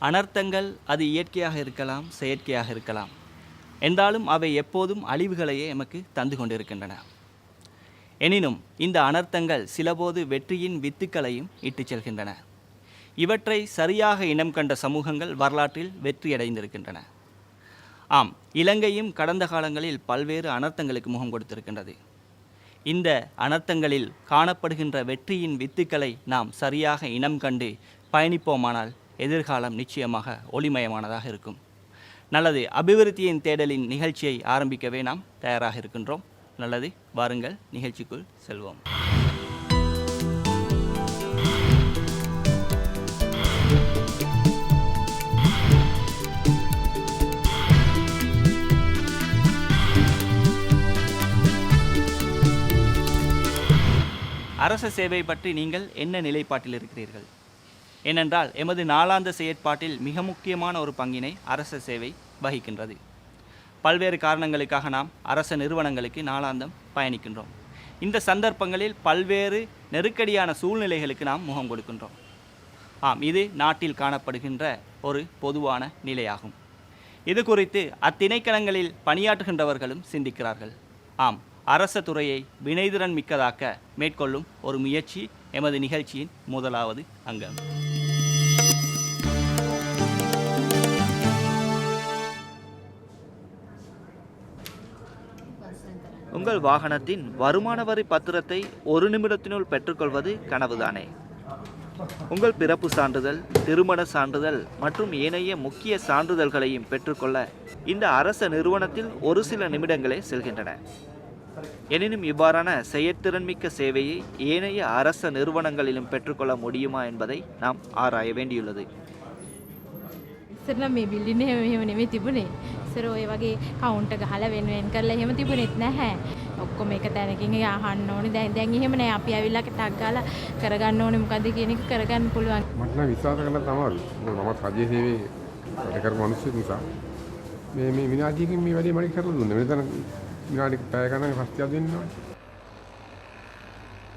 அனர்த்தங்கள் அது இயற்கையாக இருக்கலாம் செயற்கையாக இருக்கலாம். என்றாலும் அவை எப்போதும் அழிவுகளையே எமக்கு தந்து கொண்டிருக்கின்றன. எனினும் இந்த அனர்த்தங்கள் சிலபோது வெற்றியின் வித்துக்களையும் இட்டுச் செல்கின்றன. இவற்றை சரியாக இனம் கண்ட சமூகங்கள் வரலாற்றில் வெற்றியடைந்திருக்கின்றன. ஆம் இலங்கையும் கடந்த காலங்களில் பல்வேறு அனர்த்தங்களுக்கு முகம் கொடுத்திருக்கின்றது. இந்த அனர்த்தங்களில் காணப்படுகின்ற வெற்றியின் வித்துக்களை நாம் சரியாக இனம் கண்டு பயணிப்போமானால் எதிர்காலம் நிச்சயமாக ஒளிமயமானதாக இருக்கும். நல்லது அபிவிருத்தியின் தேடலின் நிகழ்ச்சியை ஆரம்பிக்கவே நாம் தயாராக இருக்கின்றோம். நல்லது வாருங்கள் நிகழ்ச்சிக்குள் செல்வோம். அரச சேவை பற்றி நீங்கள் என்ன நிலைப்பாட்டில் இருக்கிறீர்கள்? ஏனென்றால் எமது நாளாந்த செயற்பாட்டில் மிக முக்கியமான ஒரு பங்கினை அரச சேவை வகிக்கின்றது. பல்வேறு காரணங்களுக்காக நாம் அரச நிறுவனங்களுக்கு நாளாந்தம் பயணிக்கின்றோம். இந்த சந்தர்ப்பங்களில் பல்வேறு நெருக்கடியான சூழ்நிலைகளுக்கு நாம் முகம் கொடுக்கின்றோம். ஆம் இது நாட்டில் காணப்படுகின்ற ஒரு பொதுவான நிலையாகும். இது குறித்து அத்திணைக்களங்களில் பணியாற்றுகின்றவர்களும் சிந்திக்கிறார்கள். ஆம் அரச துறையை வினைதிறன் மிக்கதாக்க மேற்கொள்ளும் ஒரு முயற்சி எமது நிகழ்ச்சியின் முதலாவது அங்கம். உங்கள் வாகனத்தின் வருமான வரி பத்திரத்தை ஒரு நிமிடத்தினுள் பெற்றுக்கொள்வது கனவுதானே? உங்கள் பிறப்பு சான்றிதழ் திருமண சான்றிதழ் மற்றும் ஏனைய முக்கிய சான்றிதழ்களையும் பெற்றுக்கொள்ள இந்த அரச நிறுவனத்தில் ஒரு சில நிமிடங்களே செல்கின்றன. எனினும் இவ்வாறான செயற்திறன்மிக்க சேவையை ஏனைய அரச நிறுவனங்களிலும் பெற்றுக்கொள்ள முடியுமா என்பதை நாம் ஆராய வேண்டியுள்ளது ඉස්සරනම් මේ බිල්ඩින්න එහෙම එහෙම නෙමෙයි තිබුණේ. ඉස්සර ඔය වගේ කවුන්ට් එක ගහලා වෙන වෙන කරලා එහෙම තිබුණෙත් නැහැ. ඔක්කොම එක තැනකින් ඒ අහන්න ඕනේ. දැන් දැන් එහෙම නෑ. අපි ඇවිල්ලා ටක් ගාලා කරගන්න ඕනේ මොකද්ද කියන එක කරගන්න පුළුවන්. මට නම් විශ්වාස කරන්න තමයි. මොකද මමත් රජයේ සේවයේ වැඩ කරපු මිනිස්සෙක් නිසා මේ මේ විනාඩියකින් මේ වැඩේ මට කරලා දුන්නා. වෙනතන විනාඩි පැය ගණන් කස්තියක් දෙන්න ඕනේ.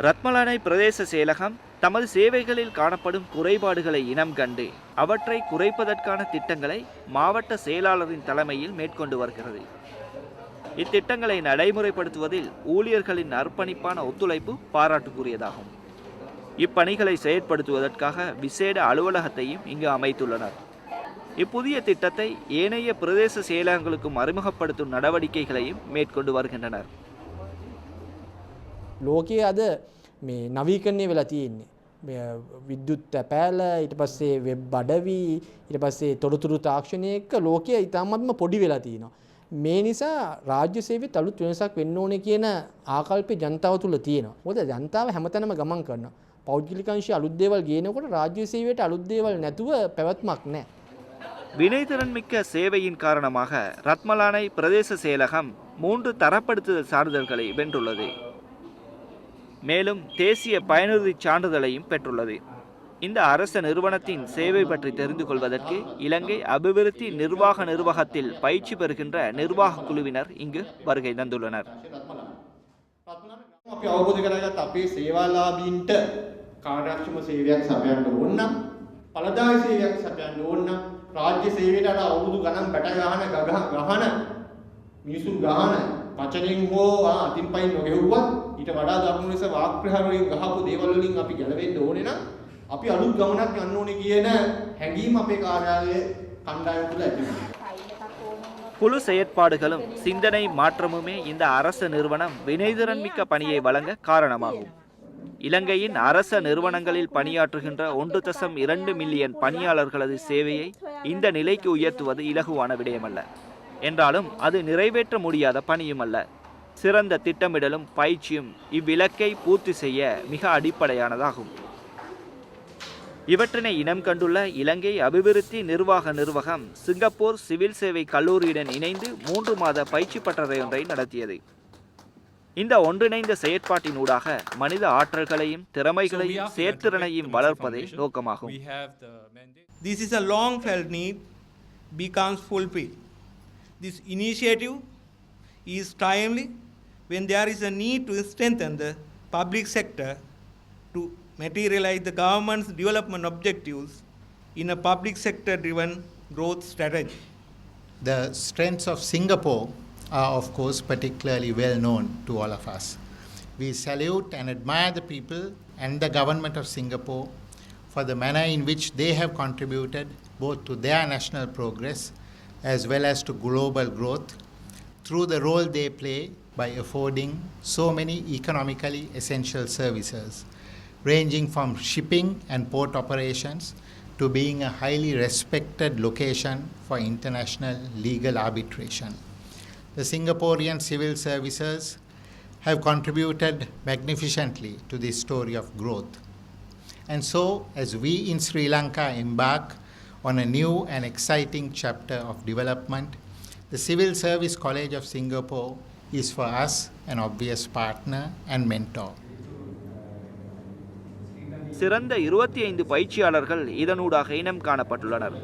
ரத்மலானை பிரதேச செயலகம் தமது சேவைகளில் காணப்படும் குறைபாடுகளை இனம் கண்டு அவற்றை குறைப்பதற்கான திட்டங்களை மாவட்ட செயலாளரின் தலைமையில் மேற்கொண்டு வருகிறது இத்திட்டங்களை நடைமுறைப்படுத்துவதில் ஊழியர்களின் அர்ப்பணிப்பான ஒத்துழைப்பு பாராட்டுக்குரியதாகும் இப்பணிகளை செயற்படுத்துவதற்காக விசேட அலுவலகத்தையும் இங்கு அமைத்துள்ளனர் இப்புதிய திட்டத்தை ஏனைய பிரதேச செயலகங்களுக்கும் அறிமுகப்படுத்தும் நடவடிக்கைகளையும் மேற்கொண்டு வருகின்றனர் ලෝකයේ අද මේ නවීකරණය වෙලා තියෙන්නේ. මේ විද්‍යුත් තැපෑල ඊට පස්සේ වෙබ් බඩවී ඊට පස්සේ තොරතුරු තාක්ෂණය එක්ක ලෝකය ඉතාමත්ම පොඩි වෙලා තියෙනවා. මේ නිසා රාජ්‍ය සේවය අලුත් වෙනසක් වෙන්න ඕනේ කියන ආකල්පය ජනතාව තුළ තියෙනවා. මොකද ජනතාව හැමතැනම ගමන් කරනවා. පෞද්ගලිකංශය අලුත් දේවල් ගේනකොට රාජ්‍ය සේවයට අලුත් දේවල් නැතුව පැවැත්මක් නැහැ. வினைத்திறன் மிக்க சேவையின் காரணமாக ரத்மலானை பிரதேச செயலகம் மூன்று தரப்படுத்துதல் சான்றிதழ்களை வென்றுள்ளது மேலும் தேசிய பயனுறுதி சான்றிதழையும் பெற்றுள்ளது இந்த அரச நிறுவனத்தின் சேவை பற்றி தெரிந்து கொள்வதற்கு இலங்கை அபிவிருத்தி நிர்வாக நிர்வாகத்தில் பயிற்சி பெறுகின்ற நிர்வாக குழுவினர் இங்கு வருகை தந்துள்ளனர் අපි අවබෝධ කරගත් අපේ සේවාලාබීන්ට කාර්යක්ෂම සේවයක් සපයන්න ඕන නම් පළදායි සේවයක් සපයන්න ඕන නම් රාජ්‍ය සේවයට අර අවුරුදු ගණන් බැට ගහන ගගහ ගහන මිනිසුන් ගහන වචනෙන් හෝ ආ අතින් පයින් නොගෙව්වත් ඊට වඩා දරුණු ලෙස වාක් ප්‍රහාර වලින් ගහපු දේවල් වලින් අපි ගැලවෙන්න ඕනේ නම් අපි අලුත් ගමනක් යන්න ඕනේ කියන හැඟීම අපේ කාර්යාලයේ කණ්ඩායම තුළ ඇති වෙනවා. குழு செயற்பாடுகளும் சிந்தனை மாற்றமுமே இந்த அரச நிறுவனம் வினைதிறன் மிக்க பணியை வழங்க காரணமாகும் இலங்கையின் அரச நிறுவனங்களில் பணியாற்றுகின்ற ஒன்று தசம் இரண்டு மில்லியன் பணியாளர்களது சேவையை இந்த நிலைக்கு உயர்த்துவது இலகுவான விடயமல்ல. என்றாலும் அது நிறைவேற்ற முடியாத பணியும் அல்ல. சிறந்த திட்டமிடலும் பயிற்சியும் இவ்விலக்கை பூர்த்தி செய்ய மிக அடிப்படையானதாகும். இவற்றினை இனம் கண்டுள்ள இலங்கை அபிவிருத்தி நிர்வாக நிர்வாகம் சிங்கப்பூர் சிவில் சேவை கல்லூரியுடன் இணைந்து மூன்று மாத பயிற்சி பட்டறை ஒன்றை நடத்தியது. இந்த ஒன்றிணைந்த செயற்பாட்டினூடாக மனித ஆற்றல்களையும் திறமைகளையும் செயற்திறனையும் வளர்ப்பதே நோக்கமாகும் We have the mandate. This is a long felt need becomes fulfilled. This initiative is timely when there is a need to strengthen the public sector to materialize the government's development objectives in a public sector driven growth strategy. The strengths of Singapore are, of course, particularly well known to all of us. We salute and admire the people and the government of Singapore for the manner in which they have contributed both to their national progress as well as to global growth through the role they play by affording so many economically essential services, ranging from shipping and port operations to being a highly respected location for international legal arbitration. The Singaporean civil services have contributed magnificently to this story of growth. And so, as we in Sri Lanka embark on a new and exciting chapter of development, the Civil Service College of Singapore is for us an obvious partner and mentor. சிறந்த இருபத்தி ஐந்து பயிற்சியாளர்கள் இதனூடாக இனம் காணப்பட்டுள்ளனர்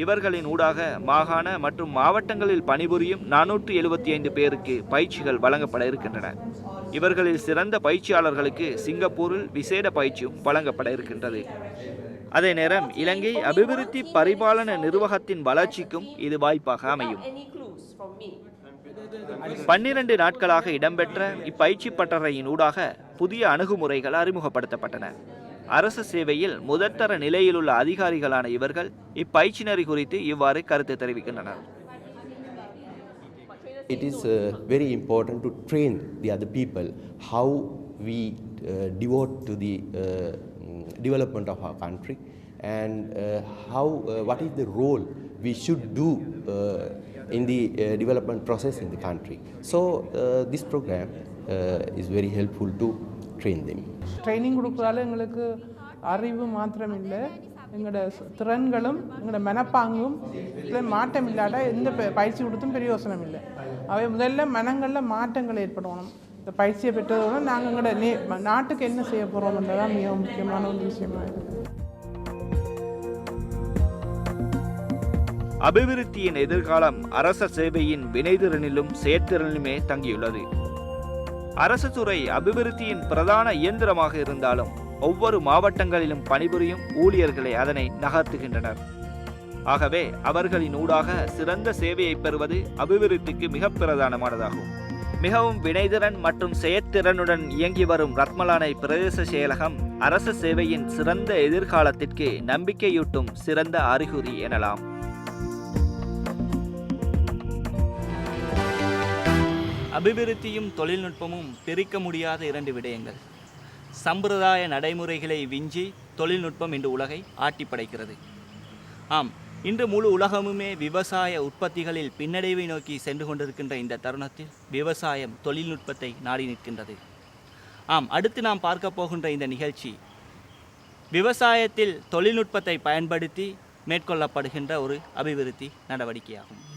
இவர்களின் ஊடாக மாகாண மற்றும் மாவட்டங்களில் பணிபுரியும் நானூற்று எழுபத்தி ஐந்து பேருக்கு பயிற்சிகள் வழங்கப்பட இருக்கின்றன. இவர்களில் சிறந்த பயிற்சியாளர்களுக்கு சிங்கப்பூரில் விசேட பயிற்சியும் வழங்கப்பட இருக்கின்றது. அதே நேரம் இலங்கை அபிவிருத்தி பரிபாலன நிர்வாகத்தின் வளர்ச்சிக்கும் இது வாய்ப்பாக அமையும். பன்னிரண்டு நாட்களாக இடம்பெற்ற இப்பயிற்சி பட்டறையின் ஊடாக புதிய அணுகுமுறைகள் அறிமுகப்படுத்தப்பட்டன. அரசு சேவையில் முதற்தர நிலையிலுள்ள அதிகாரிகளான இவர்கள் இப்பயிற்சி நெறி குறித்து இவ்வாறு கருத்து தெரிவிக்கின்றனர் It is uh, very important to train the other people how we uh, devote to the uh, mm, development of our country and uh, how uh, what is the role we should do uh, in the uh, development process in the country. So uh, this program uh, is very helpful to train them. Training கொடுக்குறதால எங்களுக்கு அறிவு மாத்திரம் இல்லை எங்களோட திறன்களும் எங்களோட மனப்பாங்கும் இதில் மாற்றம் இல்லாட்டா எந்த ப- பயிற்சி கொடுத்தும் பிரயோசனம் இல்லை அவை முதல்ல மனங்களில் மாற்றங்கள் ஏற்படணும். இந்த பயிற்சியை பெற்றதோட நாங்கள் எங்களோட நே நாட்டுக்கு என்ன செய்ய போகிறோம்ன்றதான் மிக முக்கியமான ஒரு விஷயமா இருக்குது அபிவிருத்தியின் எதிர்காலம் அரச சேவையின் வினைதிறனிலும் செயற்திறனிலுமே தங்கியுள்ளது. அரசு துறை அபிவிருத்தியின் பிரதான இயந்திரமாக இருந்தாலும் ஒவ்வொரு மாவட்டங்களிலும் பணிபுரியும் ஊழியர்களே அதனை நகர்த்துகின்றனர். ஆகவே அவர்களின் ஊடாக சிறந்த சேவையை பெறுவது அபிவிருத்திக்கு மிக பிரதானமானதாகும். மிகவும் வினைதிறன் மற்றும் செயற்திறனுடன் இயங்கி வரும் ரத்மலானை பிரதேச செயலகம் அரசு சேவையின் சிறந்த எதிர்காலத்திற்கு நம்பிக்கையூட்டும் சிறந்த அறிகுறி எனலாம். அபிவிருத்தியும் தொழில்நுட்பமும் பிரிக்க முடியாத இரண்டு விடயங்கள். சம்பிரதாய நடைமுறைகளை விஞ்சி தொழில்நுட்பம் இன்று உலகை ஆட்டி படைக்கிறது. ஆம் இன்று முழு உலகமுமே விவசாய உற்பத்திகளில் பின்னடைவை நோக்கி சென்று கொண்டிருக்கின்ற இந்த தருணத்தில் விவசாயம் தொழில்நுட்பத்தை நாடி நிற்கின்றது. ஆம் அடுத்து நாம் பார்க்க போகின்ற இந்த நிகழ்ச்சி விவசாயத்தில் தொழில்நுட்பத்தை பயன்படுத்தி மேற்கொள்ளப்படுகின்ற ஒரு அபிவிருத்தி நடவடிக்கையாகும்.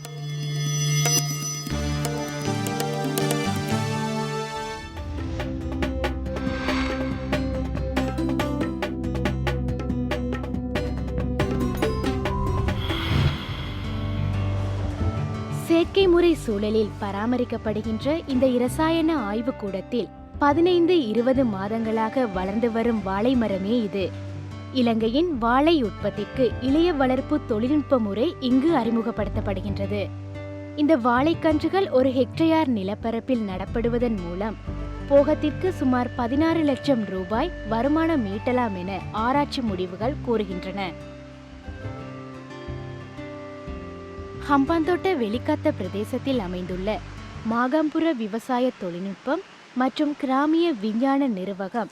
செயற்கை முறை சூழலில் பராமரிக்கப்படுகின்ற இந்த இரசாயன ஆய்வுக்கூடத்தில் பதினைந்து இருபது மாதங்களாக வளர்ந்து வரும் வாழை மரமே இது. இலங்கையின் வாழை உற்பத்திக்கு இளைய வளர்ப்பு தொழில்நுட்ப முறை இங்கு அறிமுகப்படுத்தப்படுகின்றது. இந்த வாழைக்கன்றுகள் ஒரு ஹெக்டேயார் நிலப்பரப்பில் நடப்படுவதன் மூலம் போகத்திற்கு சுமார் பதினாறு லட்சம் ரூபாய் வருமானம் ஈட்டலாம் என ஆராய்ச்சி முடிவுகள் கூறுகின்றன. ஹம்பாந்தோட்ட வெளிக்காத்த பிரதேசத்தில் அமைந்துள்ள மாகாம்புர விவசாய தொழில்நுட்பம் மற்றும் கிராமிய விஞ்ஞான நிறுவகம்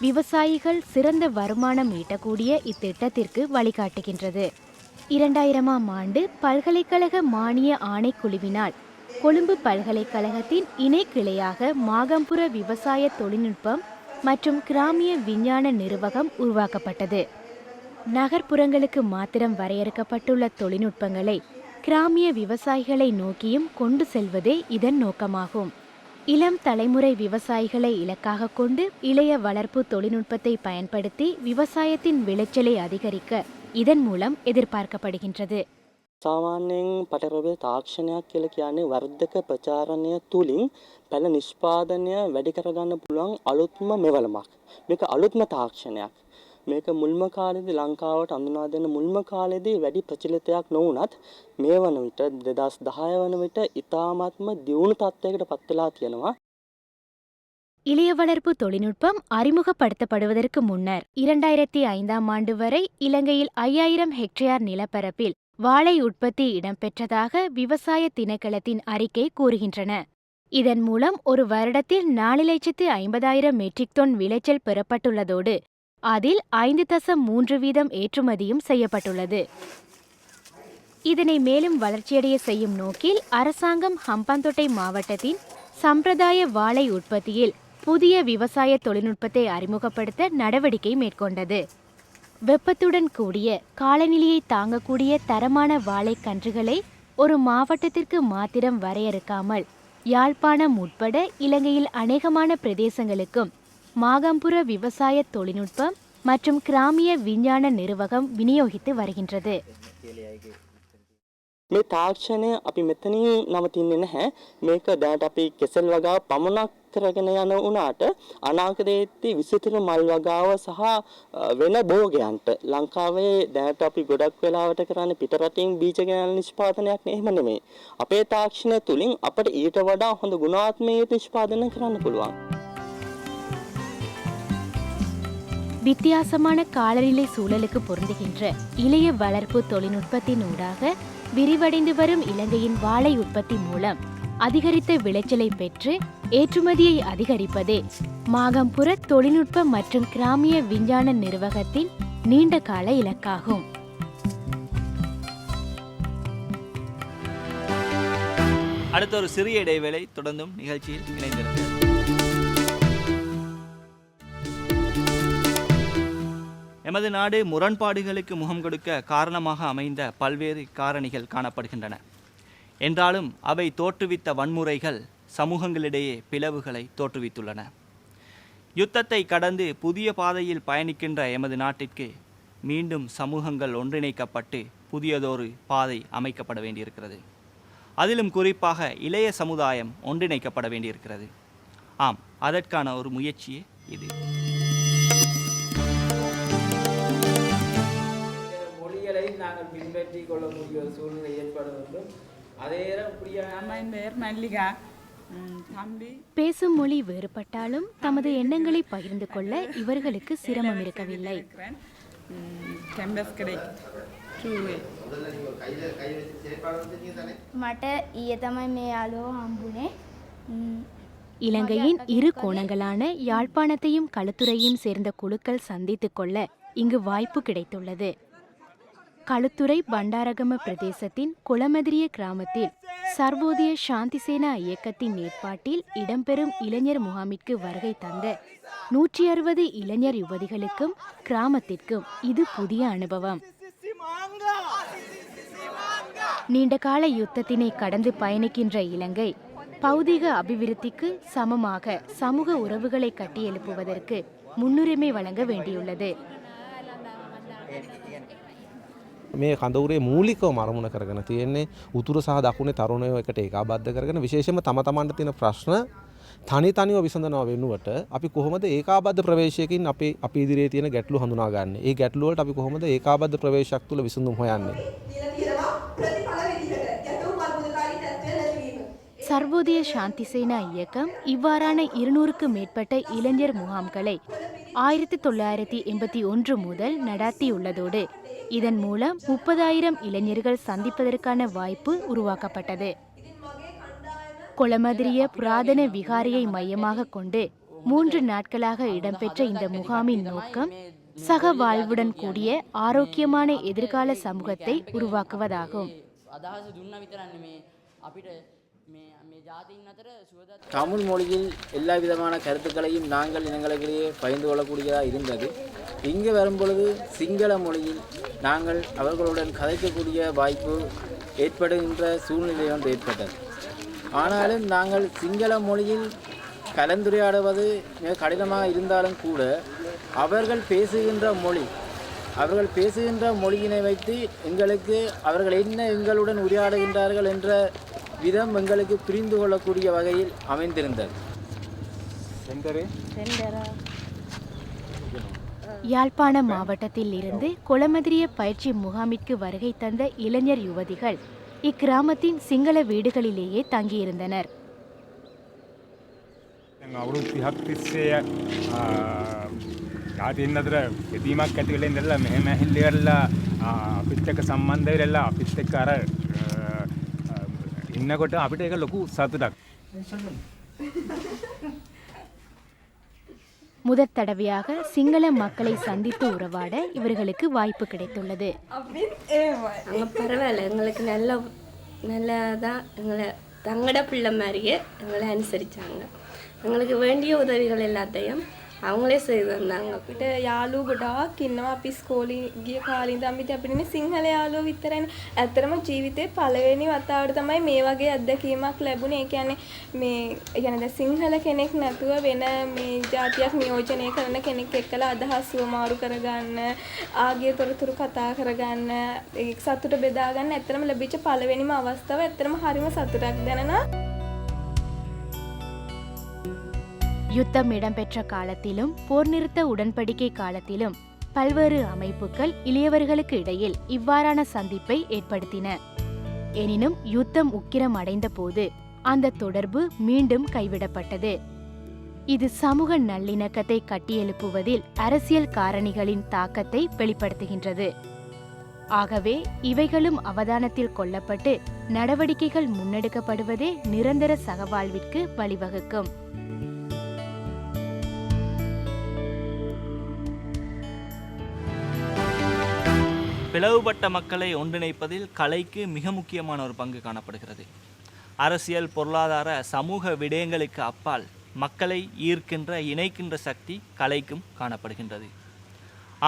விவசாயிகள் சிறந்த வருமானம் ஈட்டக்கூடிய இத்திட்டத்திற்கு வழிகாட்டுகின்றது. இரண்டாயிரமாம் ஆண்டு பல்கலைக்கழக மானிய ஆணைக்குழுவினால் கொழும்பு பல்கலைக்கழகத்தின் இணை கிளையாக மாகம்புர விவசாய தொழில்நுட்பம் மற்றும் கிராமிய விஞ்ஞான நிறுவகம் உருவாக்கப்பட்டது. நகர்ப்புறங்களுக்கு மாத்திரம் வரையறுக்கப்பட்டுள்ள தொழில்நுட்பங்களை கிராமிய விவசாயிகளை நோக்கியும் கொண்டு செல்வதே இதன் நோக்கமாகும் இளம் தலைமுறை விவசாயிகளை இலக்காக கொண்டு இளைய வளர்ப்பு தொழில்நுட்பத்தை பயன்படுத்தி விவசாயத்தின் விளைச்சலை அதிகரிக்க இதன் மூலம் எதிர்பார்க்கப்படுகின்றது සාමාන්‍යයෙන් පටරොබේ තාක්ෂණයක් කියල කියන්නේ වර්ධක ප්‍රචාරණය තුළින් පැළ නිෂ්පාදනය වැඩි කරගන්න පුළුවන් අලුත්ම මෙවලමක් මේක අලුත්ම තාක්ෂණයක් මේක මුල්ම කාලෙදි ලංකාවට අඳුනා දෙන මුල්ම කාලෙදී වැඩි ප්‍රචලිතයක් නොවුනත් මේ වන විට දෙදස් දහය වන විට ඉතාමත්ම දියුණු තත්ත්වයකට පත්වෙලා තියෙනවා இளைய வளர்ப்பு தொழில்நுட்பம் அறிமுகப்படுத்தப்படுவதற்கு முன்னர் இரண்டாயிரத்தி ஐந்தாம் ஆண்டு வரை இலங்கையில் ஐயாயிரம் ஹெக்டேர் நிலப்பரப்பில் வாழை உற்பத்தி இடம்பெற்றதாக விவசாய திணைக்களத்தின் அறிக்கை கூறுகின்றன இதன் மூலம் ஒரு வருடத்தில் நாலு லட்சத்து ஐம்பதாயிரம் மெட்ரிக் டன் விளைச்சல் பெறப்பட்டுள்ளதோடு அதில் ஐந்து தசம் மூன்று வீதம் ஏற்றுமதியும் செய்யப்பட்டுள்ளது. இதனை மேலும் வளர்ச்சியடைய செய்யும் நோக்கில் அரசாங்கம் ஹம்பாந்தோட்டை மாவட்டத்தின் சம்பிரதாய வாழை உற்பத்தியில் புதிய விவசாய தொழில்நுட்பத்தை அறிமுகப்படுத்த நடவடிக்கை மேற்கொண்டது. வெப்பத்துடன் கூடிய காலநிலையை தாங்கக்கூடிய தரமான வாழை கன்றுகளை ஒரு மாவட்டத்திற்கு மாத்திரம் வரையறுக்காமல் யாழ்ப்பாணம் உட்பட இலங்கையில் அநேகமான பிரதேசங்களுக்கும் மாகம்புர விவசாய தொழில்நுட்பம் மற்றும் கிராமிய விஞ்ஞான நிர்வாகம் விநியோகித்து வருகின்றது මේ තාක්ෂණය අපි මෙතනින් නවතින්නේ නැහැ මේක දැනට අපි කෙසෙල් වගා පමණක් කරගෙන යන වුණාට අනාගතයේදී විසිතුරු මල් වගාව සහ අ, වෙන භෝගයන්ට ලංකාවේ දැනට අපි ගොඩක් වෙලාවට කරන්නේ පිටරටින් බීජ ගෙනල්ලා නිෂ්පාදනයක් නේ එහෙම නෙමෙයි අපේ තාක්ෂණය තුලින් අපට ඊට වඩා හොඳ ගුණාත්මක නිෂ්පාදනය කරන්න පුළුවන් வித்தியாசமான காலநிலை சூழலுக்கு பொருந்துகின்ற இளைய வளர்ப்பு தொழில்நுட்பத்தின் ஊடாக விரிவடைந்து வரும் இலங்கையின் வாழை உற்பத்தி மூலம் அதிகரித்த விளைச்சலை பெற்று ஏற்றுமதியை அதிகரிப்பதே மாகம்புர தொழில்நுட்ப மற்றும் கிராமிய விஞ்ஞான நிர்வாகத்தின் நீண்ட கால இலக்காகும். அடுத்த ஒரு சிறிய இடைவேளை தொடர்ந்தும் நிகழ்ச்சியில் இணைந்திருக்கிறது எமது நாடு முரண்பாடுகளுக்கு முகம் கொடுக்க காரணமாக அமைந்த பல்வேறு காரணிகள் காணப்படுகின்றன. என்றாலும் அவை தோற்றுவித்த வன்முறைகள் சமூகங்களிடையே பிளவுகளை தோற்றுவித்துள்ளன. யுத்தத்தை கடந்து புதிய பாதையில் பயணிக்கின்ற எமது நாட்டிற்கு மீண்டும் சமூகங்கள் ஒன்றிணைக்கப்பட்டு புதியதொரு பாதை அமைக்கப்பட வேண்டியிருக்கிறது. அதிலும் குறிப்பாக இளைய சமுதாயம் ஒன்றிணைக்கப்பட வேண்டியிருக்கிறது. ஆம் அதற்கான ஒரு முயற்சியே இது. நாங்கள் பின்பற்றி கொள்ளக்கூடிய ஒரு சூழ்நிலை ஏற்பட வேண்டும். அதே பேர் மல்லிகா. பேசும் மொழி வேறுபட்டாலும் தமது எண்ணங்களை பகிர்ந்து கொள்ள இவர்களுக்கு சிரமம் இருக்கவில்லை. இலங்கையின் இரு கோணங்களான யாழ்ப்பாணத்தையும் களுத்துறையும் சேர்ந்த குழுக்கள் சந்தித்துக் கொள்ள இங்கு வாய்ப்பு கிடைத்துள்ளது. களுத்துறை பண்டாரகம பிரதேசத்தின் குளமதிரிய கிராமத்தில் சர்வோதய சாந்தி சேனா இயக்கத்தின் ஏற்பாட்டில் இடம்பெறும் இளைஞர் முகாமிற்கு வருகை தந்த நூற்றி அறுபது இளைஞர் யுவதிகளுக்கும் கிராமத்திற்கும் இது புதிய அனுபவம். நீண்டகால யுத்தத்தினை கடந்து பயணிக்கின்ற இலங்கை பௌதிக அபிவிருத்திக்கு சமமாக சமூக உறவுகளை கட்டியெழுப்புவதற்கு முன்னுரிமை வழங்க வேண்டியுள்ளது. මේ කඳවුරේ මූලිකව මරමුණ කරගෙන තියෙන්නේ උතුර සහ දකුණේ තරුණයෝ එකට ඒකාබද්ධ කරගෙන විශේෂයෙන්ම තම තමන්ට තියෙන ප්‍රශ්න තනි තනිව විසඳනවා වෙනුවට අපි කොහොමද ඒකාබද්ධ ප්‍රවේශයකින් අපේ අපි ඉදිරියේ තියෙන ගැටලු හඳුනාගන්නේ. ඒ ගැටලු වලට අපි කොහොමද ඒකාබද්ධ ප්‍රවේශයක් තුළ විසඳුම් හොයන්නේ. சர்வோதய சாந்தி சேனா இயக்கம் இவ்வாறான இருநூறுக்கு மேற்பட்ட இளைஞர் முகாம்களை ஆயிரத்தி தொள்ளாயிரத்தி எண்பத்தி ஒன்று முதல் நடாத்தியுள்ளதோடு இதன் மூலம் முப்பதாயிரம் இளைஞர்கள் சந்திப்பதற்கான வாய்ப்பு உருவாக்கப்பட்டது. கொளமதிரிய புராதன விகாரியை மையமாக கொண்டு மூன்று நாட்களாக இடம்பெற்ற இந்த முகாமின் நோக்கம் சக வாழ்வுடன் கூடிய ஆரோக்கியமான எதிர்கால சமூகத்தை உருவாக்குவதாகும். தமிழ் மொழியில் எல்லா விதமான கருத்துக்களையும் நாங்கள் இனங்களுக்கிடையே பகிர்ந்து கொள்ளக்கூடியதாக இருந்தது. இங்கே வரும்பொழுது சிங்கள மொழியில் நாங்கள் அவர்களுடன் கதைக்கக்கூடிய வாய்ப்பு ஏற்படுகின்ற சூழ்நிலை ஒன்று ஏற்பட்டது. ஆனாலும் நாங்கள் சிங்கள மொழியில் கலந்துரையாடுவது மிக கடினமாக இருந்தாலும் கூட அவர்கள் பேசுகின்ற மொழி அவர்கள் பேசுகின்ற மொழியினை வைத்து எங்களுக்கு அவர்கள் என்ன எங்களுடன் உரையாடுகின்றார்கள் என்ற விதம் எங்களுக்கு புரிந்து கொள்ளக்கூடிய வகையில் அமைந்திருந்தது யாழ்ப்பாண மாவட்டத்தில் இருந்து கொளமதிரிய பயிற்சி முகாமிற்கு வருகை தந்த இளைஞர் யுவதிகள் இக்கிராமத்தின் சிங்கள வீடுகளிலேயே தங்கியிருந்தனர் දැන් අවුරුදු 30ක් තිස්සේ ජාතීන් අතර යෙදීමක් ඇති වෙලා ඉඳලා මෙහෙම ඇහිල්ල කරලා ආ, අපිත් එක්ක සම්බන්ධ වෙලා අපිත් එක්ක අර ආ, ආ, ඉන්නකොට අපිට ඒක ලොකු සතුටක්. முதற் தடவையாக சிங்கள மக்களை சந்தித்து உறவாட இவர்களுக்கு வாய்ப்பு கிடைத்துள்ளது அங்கே பரவாயில்ல எங்களுக்கு நல்ல நல்லதாக எங்களை தங்கட பிள்ளை மாதிரியே எங்களை அனுசரித்தாங்க எங்களுக்கு வேண்டிய உதவிகள் எல்லாத்தையும் අවුලෙ සේදන්නම් අපිට යාලු ගොඩාක් ඉන්නවා අපි ස්කෝලේ ගිය කාලේ ඉඳන් ඉතින් අපිට ඉන්නේ සිංහල යාළුවෝ විතරයිනේ. ඇත්තරම ජීවිතේ පළවෙනි වතාවට තමයි මේ වගේ අත්දැකීමක් ලැබුණේ. ඒ කියන්නේ මේ يعني දැන් සිංහල කෙනෙක් නැතුව වෙන මේ જાතියක් නියෝජනය කරන කෙනෙක් එක්කලා අදහස් වමාරු කරගන්න, ආගිය තොරතුරු කතා කරගන්න, ඒ සතුට බෙදා ගන්න ඇත්තරම ලැබිච්ච පළවෙනිම අවස්ථාව ඇත්තරම හරිම සතුටක් දැනෙනවා. யுத்தம் இடம்பெற்ற காலத்திலும் போர் நிறுத்த உடன்படிக்கை காலத்திலும் பல்வேறு அமைப்புகள் இளையவர்களுக்கு இடையில் இவ்வாறான சந்திப்பை ஏற்படுத்தின. எனினும் யுத்தம் உக்கிரம் அடைந்த போது அந்த தொடர்பு மீண்டும் கைவிடப்பட்டது. இது சமூக நல்லிணக்கத்தை கட்டியெழுப்புவதில் அரசியல் காரணிகளின் தாக்கத்தை வெளிப்படுத்துகின்றது. ஆகவே இவைகளும் அவதானத்தில் கொள்ளப்பட்டு நடவடிக்கைகள் முன்னெடுக்கப்படுவதே நிரந்தர சகவாழ்விற்கு வழிவகுக்கும். பிளவுபட்ட மக்களை ஒன்றிணைப்பதில் கலைக்கு மிக முக்கியமான ஒரு பங்கு காணப்படுகிறது. அரசியல் பொருளாதார சமூக விடயங்களுக்கு அப்பால் மக்களை ஈர்க்கின்ற இணைக்கின்ற சக்தி கலைக்கும் காணப்படுகின்றது.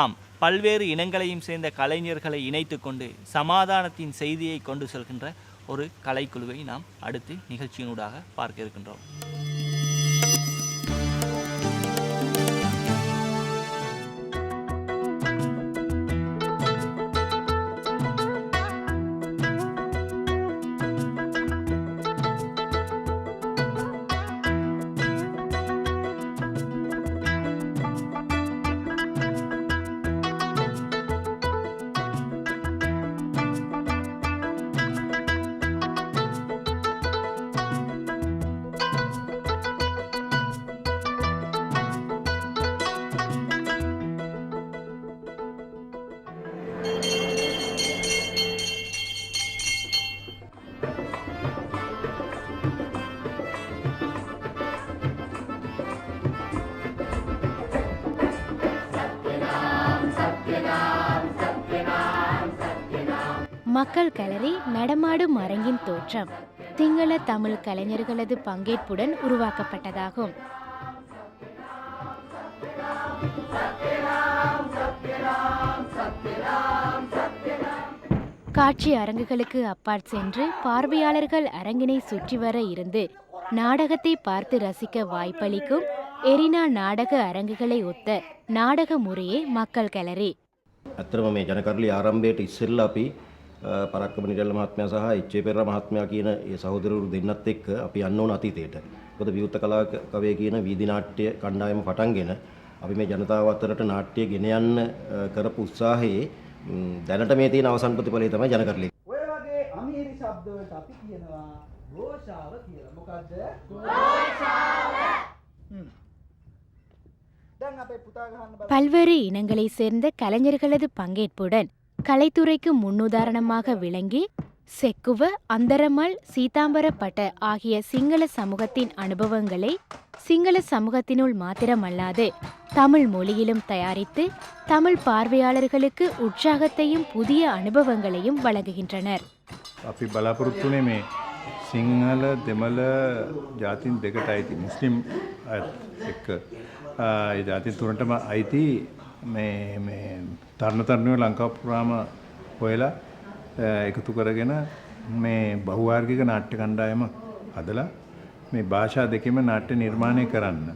ஆம் பல்வேறு இனங்களையும் சேர்ந்த கலைஞர்களை இணைத்துக்கொண்டு சமாதானத்தின் செய்தியை கொண்டு செல்கின்ற ஒரு கலைக்குழுவை நாம் அடுத்து நிகழ்ச்சியினூடாக பார்க்க இருக்கின்றோம். மக்கள் கலரி நடமாடும் அரங்கின் தோற்றம் சிங்கள தமிழ் கலைஞர்களது பங்கேற்புடன் உருவாக்கப்பட்டதாகும் காட்சி அரங்குகளுக்கு அப்பாற் சென்று பார்வையாளர்கள் அரங்கினை சுற்றி வர இருந்து நாடகத்தை பார்த்து ரசிக்க வாய்ப்பளிக்கும் எரினா நாடக அரங்குகளை ஒத்த நாடக முறையே மக்கள் கலரி ඇත්තරම මේ ජනකරලි ආරම්භයට ඉස්සෙල්ලා අපි අ, පරක්කම නිරල්ල මහත්මයා සහ එච්.ඒ. පෙරේරා මහත්මයා කියන ඒ සහෝදරවරු දෙන්නත් එක්ක අපි යන්න ඕන අතීතයට. මොකද විවුර්ත කලා කවය කියන වීදි නාට්‍ය කණ්ඩායම පටන්ගෙන අපි මේ ජනතාව අතරට නාට්‍ය ගෙන යන්න කරපු උත්සාහයේ දැනට මේ තියෙන අවසන් ප්‍රතිඵලය තමයි ජනකරලේ. ඔය වගේ අමීරි ශබ්දවලට අපි කියනවා ഘോഷාව කියලා. මොකද්ද? ഘോഷාව. දැන් අපේ පුතා ගහන්න බලන්න. பல்வேறு இனங்களை சேர்ந்த கலைஞர்களது பங்கேற்புடன் கலைத்துறைக்கு முன்னுதாரணமாக விளங்கி செக்குவ அந்தரமல் சீதாம்பரப்பட்ட ஆகிய சிங்கள சமூகத்தின் அனுபவங்களை சிங்கள சமூகத்தினுள் மாத்திரமல்லாது தமிழ் மொழியிலும் தயாரித்து தமிழ் பார்வையாளர்களுக்கு உற்சாகத்தையும் புதிய அனுபவங்களையும் வழங்குகின்றனர் අපි බලාපොරොත්තුනේ මේ සිංහල දෙමළ ජාතින් දෙකට අයිති මුස්ලිම් අයත් එක්ක ආ, ඒ ජාතින් තුනටම අයිති මේ මේ තරණ තරණය ලංකාව පුරාම හොයලා ආ, එකතු කරගෙන මේ බහුවාර්ගික නාට්‍ය කණ්ඩායම හදලා මේ භාෂා දෙකෙම නාට්‍ය නිර්මාණය කරන්න.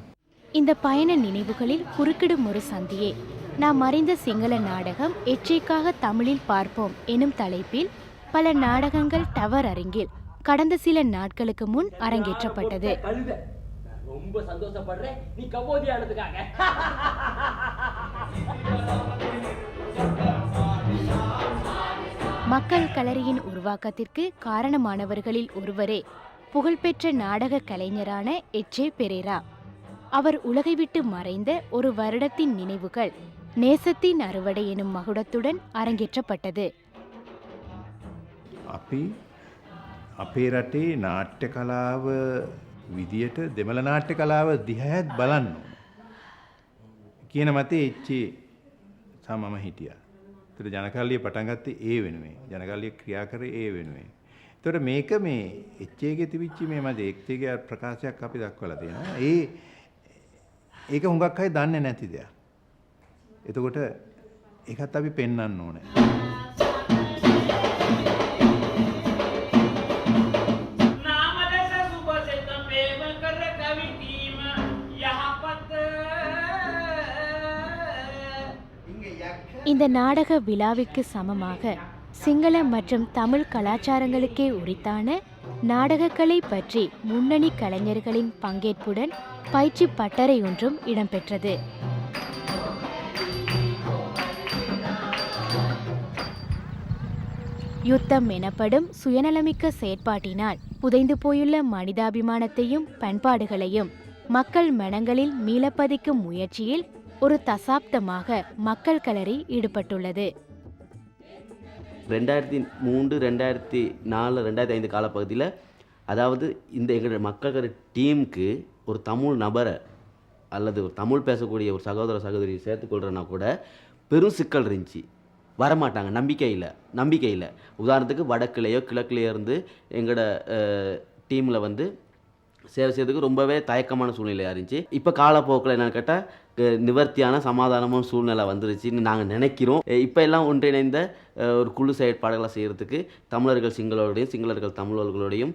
இந்த பயண நினைவுகளில் குறுக்கிடும் ஒரு சந்தியே நாம் அறிந்த சிங்கள நாடகம் எச்சைக்காக தமிழில் பார்ப்போம் எனும் தலைப்பில் பல நாடகங்கள் டவர் அரங்கில் கடந்த சில நாட்களுக்கு முன் அரங்கேற்றப்பட்டது ரொம்ப சந்தோஷப்படுறேன் நீ கம்போதியானதுக்காக மக்கள் களரியின் உருவாக்கத்திற்கு காரணமானவர்களில் ஒருவரே புகழ்பெற்ற நாடக கலைஞரான எச்ஏ பெரேரா அவர் உலகை விட்டு மறைந்த ஒரு வருடத்தின் நினைவுகள் நேசத்தின் அறுவடை எனும் மகுடத்துடன் அரங்கேற்றப்பட்டது අපි අපේ රටේ නාට්‍ය කලාව විදියට දෙමළ නාට්‍ය කලාව දිහත් බලන්න ඕන. කියන මතේ එච්චේ සමම හිටිය. තර ජනකල්ලිය පටන්ගත්තේ ඒ වෙනුවේ ජනකල්ලිය ක්‍රියා කර ඒ වෙනුවේ. තොට මේක මේ එච්චේගේ තිවිච්චි මේ මද එක්තේගේ ප්‍රකාශයක් අපි දක්වල තියෙනවා. ඒ ඒක හුඟක් අයි දන්න නැති දෙයක්. එතකොට ඒකත් අපි පෙන්නන්න ඕනෑ. இந்த நாடக விழாவிற்கு சமமாக சிங்கள மற்றும் தமிழ் கலாச்சாரங்களுக்கே உரித்தான நாடகக்கலை பற்றி முன்னணி கலைஞர்களின் பங்கேற்புடன் பயிற்சி பட்டறை ஒன்றும் இடம்பெற்றது. யுத்தம் எனப்படும் சுயநலமிக்க செயற்பாட்டினால் புதைந்து போயுள்ள மனிதாபிமானத்தையும் பண்பாடுகளையும் மக்கள் மனங்களில் மீளப்பதிக்கும் முயற்சியில் ஒரு தசாப்தமாக மக்கள் கலரி ஈடுபட்டுள்ளது. ரெண்டாயிரத்தி மூன்று ரெண்டாயிரத்தி நாலு ரெண்டாயிரத்தி ஐந்து காலப்பகுதியில் அதாவது இந்த எங்களோட மக்கள் டீமுக்கு ஒரு தமிழ் நபரை அல்லது ஒரு தமிழ் பேசக்கூடிய ஒரு சகோதர சகோதரி சேர்த்துக்கொள்கிறனா கூட பெரும் சிக்கல் இருந்துச்சு. வரமாட்டாங்க நம்பிக்கையில் நம்பிக்கையில். உதாரணத்துக்கு வடக்குலேயோ கிழக்குலேயோ இருந்து எங்களோட டீமில் வந்து சேவை செய்யறதுக்கு ரொம்பவே தயக்கமான சூழ்நிலையாக இருந்துச்சு இப்போ காலப்போக்கில் என்னென்னு கேட்டால் நிவர்த்தியான சமாதானமான சூழ்நிலை வந்துருச்சுன்னு நாங்கள் நினைக்கிறோம். இப்போ எல்லாம் ஒன்றிணைந்த ஒரு குழு செயற்பாடுகளை செய்கிறதுக்கு தமிழர்கள் சிங்களோடையும் சிங்களர்கள் தமிழர்களோடையும்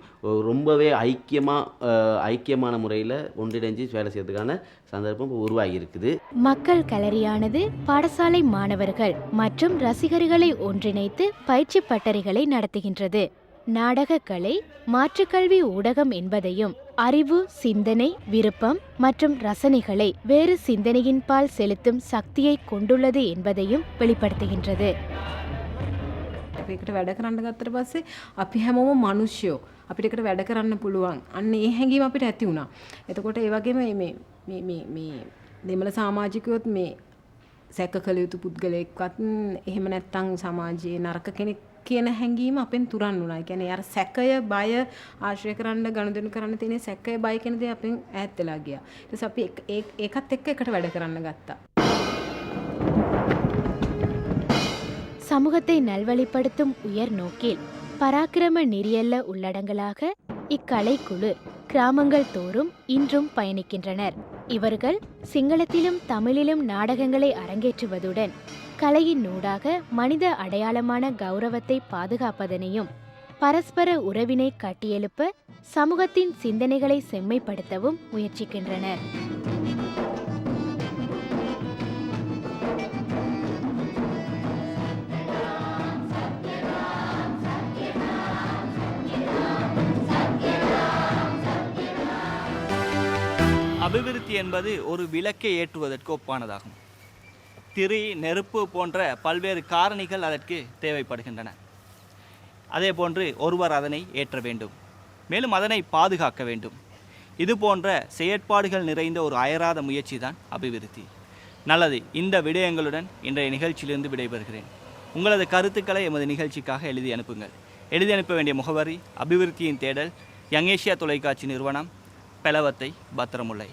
ரொம்பவே ஐக்கியமாக ஐக்கியமான முறையில் ஒன்றிணைஞ்சு வேலை செய்யறதுக்கான சந்தர்ப்பம் உருவாகி இருக்குது மக்கள் கலரியானது பாடசாலை மாணவர்கள் மற்றும் ரசிகர்களை ஒன்றிணைத்து பயிற்சி பட்டறைகளை நடத்துகின்றது. நாடகக்கலை மாற்றுக்கல்வி ஊடகம் என்பதையும் அறிவு சிந்தனை விருப்பம் மற்றும் ரசனைகளை வேறு சிந்தனையின் பால் செலுத்தும் சக்தியை கொண்டுள்ளது என்பதையும் வெளிப்படுத்துகின்றது ඒකට වැඩ කරන්න ගත්තට පස්සේ අපි හැමෝම මනුෂ්‍යයෝ අපිට එකට වැඩ කරන්න පුළුවන් අන්න ඒ හැඟීම අපිට ඇති වුණා. එතකොට ඒ වගේම මේ මේ මේ මේ දෙමළ සමාජිකයොත් මේ සැක කළ යුතු පුද්ගලයෙක්වත් එහෙම නැත්තම් සමාජයේ නරක කෙනෙක් කියන හැඟීම අපෙන් තුරන් වුණා. ඒ කියන්නේ අර සැකය බය ආශ්‍රය කරන්න ගනුදෙනු කරන්න තියෙන සැකය බය කියන දේ අපෙන් ඈත් වෙලා ගියා. ඊට පස්සේ අපි ඒක- ඒ- ඒකත් එක්ක එකට වැඩ කරන්න ගත්තා. சமூகத்தை நல்வழிப்படுத்தும் உயர் நோக்கில் பராக்கிரம நெறியல்ல உள்ளடங்களாக இக்கலைக்குழு கிராமங்கள் தோறும் இன்றும் பயணிக்கின்றனர் இவர்கள் சிங்களத்திலும் தமிழிலும் நாடகங்களை அரங்கேற்றுவதுடன் கலையின் நூடாக மனித அடையாளமான கௌரவத்தை பாதுகாப்பதனையும் பரஸ்பர உறவினை கட்டியெழுப்ப சமூகத்தின் சிந்தனைகளை செம்மைப்படுத்தவும் முயற்சிக்கின்றனர். அபிவிருத்தி என்பது ஒரு விளக்கை ஏற்றுவதற்கு ஒப்பானதாகும். திரி நெருப்பு போன்ற பல்வேறு காரணிகள் அதற்கு தேவைப்படுகின்றன. அதே போன்று ஒருவர் அதனை ஏற்ற வேண்டும். மேலும் அதனை பாதுகாக்க வேண்டும். இது போன்ற செயற்பாடுகள் நிறைந்த ஒரு அயராத முயற்சி தான் அபிவிருத்தி. நல்லது இந்த விடயங்களுடன் இன்றைய நிகழ்ச்சியிலிருந்து விடைபெறுகிறேன். உங்களது கருத்துக்களை எமது நிகழ்ச்சிக்காக எழுதி அனுப்புங்கள். எழுதி அனுப்ப வேண்டிய முகவரி அபிவிருத்தியின் தேடல் யங்கேஷியா தொலைக்காட்சி நிறுவனம் பெலவத்தை பத்திரமுல்லை.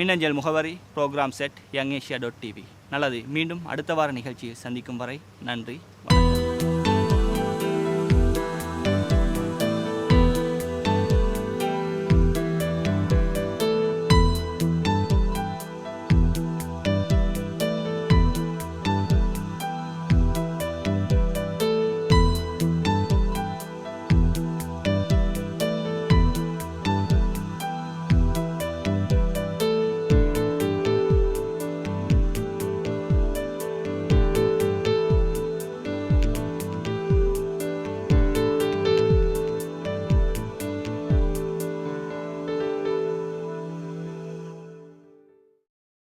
மின்னஞ்சல் முகவரி ப்ரோக்ராம் செட் யங்கேஷியா டாட் டிவி நல்லது. மீண்டும் அடுத்த வார நிகழ்ச்சியை சந்திக்கும் வரை நன்றி வணக்கம்.